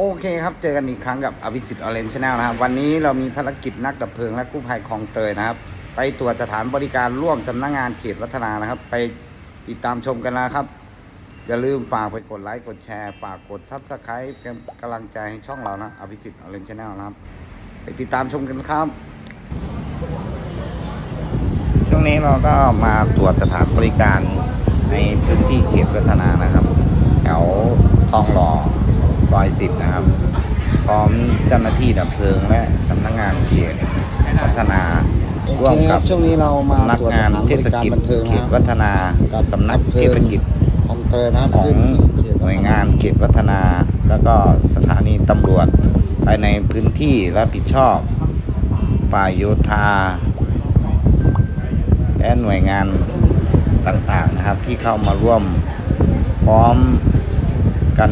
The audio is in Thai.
โอเคครับ เจอกันอีกครั้งกับอภิสิทธิ์ออเรนชแนลนะครับ วันนี้เรามีภารกิจนักดับเพลิงและกู้ภัยคลองเตยนะครับ ไปตรวจสถานบริการร่วมสำนักงานเขตวัฒนานะครับ ไปติดตามชมกันนะครับ อย่าลืมฝากไปกดไลค์ กดแชร์ ฝากกดซับสไครป์เป็นกำลังใจให้ช่องเรานะอภิสิทธิ์ออเรนชแนลนะครับ ไปติดตามชมกันครับช่วงนี้เราก็มาตรวจสถานบริการในพื้นที่เขตวัฒนานะครับ แถวทองหล่อ ซอยสิบนะครับ พร้อมเจ้าหน้าที่ดับเพลิงและสำนักงานเขตพัฒนาร่วมกับช่วงนี้เรามาสำนักตรวจงานสถานเทบศริการกิจบันเทิงเขนะตครับวัฒนากับสำนักดับเพลิเทงศกิจคลองเตยนะครับของพื้นที่เขตหน่วยงานเขตวัฒนา แล้วก็สถานีตำรวจภายในพื้นที่รับผิดชอบฝ่ายโยธา และหน่วยงานต่างๆนะครับที่เข้ามาร่วมพร้อมกัน